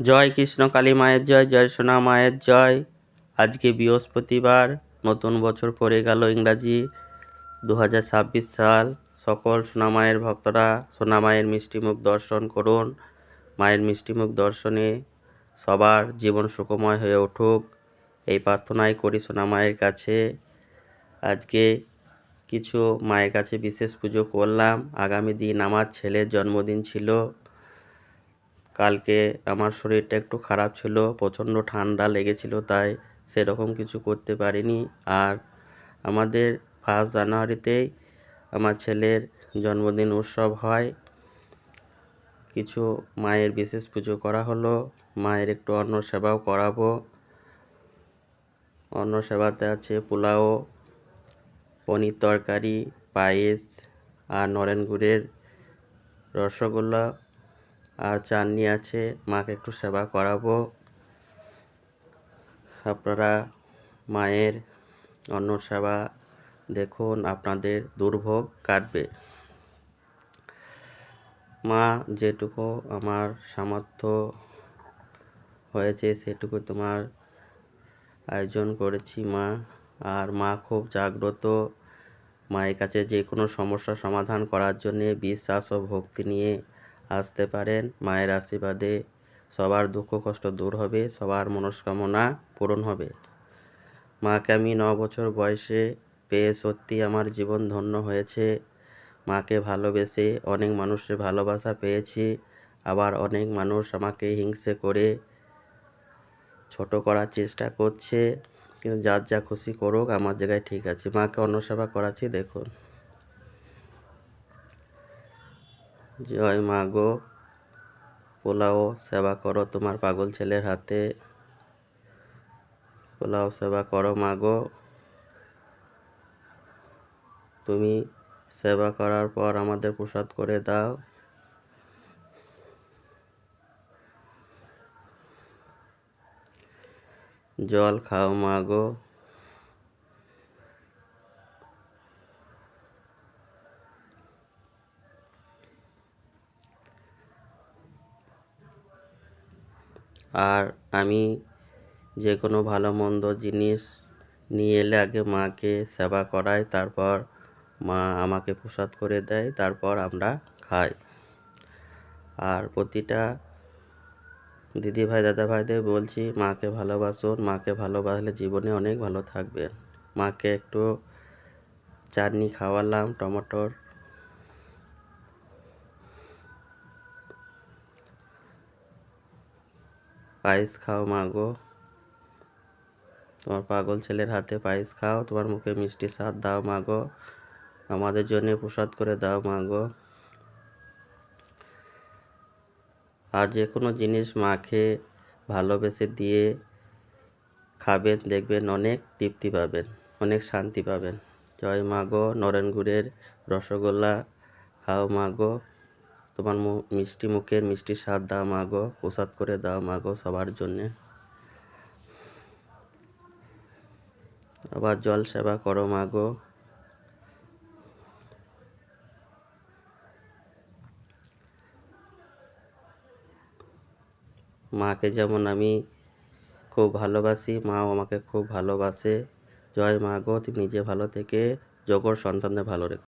জয় কৃষ্ণ কালী মায়ের জয় জয় সোনা মায়ের জয়। আজকে বৃহস্পতিবার, নতুন বছর পড়ে গেল ইংরাজি। দু হাজার ছাব্বিশ সাল, সকল সোনা মায়ের ভক্তরা সোনা মায়ের মিষ্টিমুখ দর্শন করুন। মায়ের মিষ্টিমুখ দর্শনে সবার জীবন সুখময় হয়ে উঠুক। এই প্রার্থনাই করি সোনা মায়ের কাছে। আজকে কিছু মায়ের কাছে বিশেষ পুজো করলাম। আগামী দিন আমার ছেলের জন্মদিন ছিল। কালকে আমার শরীরটা একটু খারাপ ছিল, প্রচণ্ড ঠান্ডা লেগেছিল, তাই সেরকম কিছু করতে পারিনি। আর আমাদের ফার্স্ট জানুয়ারিতেই আমার ছেলের জন্মদিন উৎসব হয়। কিছু মায়ের বিশেষ পুজো করা হলো, মায়ের একটু অন্ন সেবাও করাবো। অন্ন সেবাতে আছে পোলাও, পনির তরকারি, পায়েস আর নরেন গুড়ের রসগোল্লা। আর চাটনি আছে, মাকে একটু সেবা করাবো। আপনারা মায়ের অন্ন সেবা দেখুন, আপনাদের দুর্ভোগ কাটবে। মা যেটুকু আমার সামর্থ্য হয়েছে, সেটুকু তোমার আয়োজন করেছি মা। আর মা খুব জাগ্রত মায়ের কাছে যে কোনো সমস্যার সমাধান করার জন্যে, বিশ্বাস ও ভক্তি নিয়ে আসতে পারেন। মায়ের আশীর্বাদে সবার দুঃখ কষ্ট দূর হবে, সবার মনস্কামনা পূরণ হবে। মাকে আমি ন বছর বয়সে পেয়ে সত্যি আমার জীবন ধন্য হয়েছে। মাকে ভালোবেসে অনেক মানুষের ভালোবাসা পেয়েছি। আবার অনেক মানুষ আমাকে হিংসে করে ছোট করার চেষ্টা করছে। কিন্তু যার যা খুশি করুক, আমার জায়গায় ঠিক আছে। মাকে অন্ন সেবা করাচ্ছি, দেখুন। জয় মা গো। পোলাও সেবা করো তোমার পাগল ছেলের হাতে। পোলাও সেবা করো মা গো। তুমি সেবা করার পর আমাদের প্রসাদ করে দাও। জল খাও মা গো। আর আমি যে কোনো ভালো মন্দ জিনিস নিয়ে এলে আগে মাকে সেবা করাই, তারপর মা আমাকে প্রসাদ করে দেয়, তারপর আমরা খাই। আর প্রতিটা দিদি ভাই দাদা ভাইদের বলছি, মাকে ভালোবাসুন, মাকে ভালোবাসলে জীবনে অনেক ভালো থাকবেন। মাকে একটু চাটনি খাওয়ালাম, টমেটোর পায়েস খাও মা গো। তোমার পাগল ছেলের হাতে পায়েস খাও, তোমার মুখে মিষ্টি স্বাদ দাও মা গো। আমাদের জন্য প্রসাদ করে দাও মা গো। আর যে কোনো জিনিস মাকে ভালোবেসে দিয়ে খাবেন, দেখবেন অনেক তৃপ্তি পাবেন, অনেক শান্তি পাবেন। জয় মা গো, নরেন গুড়ের রসগোল্লা খাও মা গো। তোমার মিষ্টি মুখের মিষ্টি স্বাদ দাও মা গো, প্রসাদ করে দাও মা গো সবার জন্যে। আবার জল সেবা করো মা গো। মাকে যেমন আমি খুব ভালোবাসি, মাও আমাকে খুব ভালোবাসে। জয় মা গো, তুমি নিজে ভালো থেকে জগর সন্তানদের ভালো রেখো।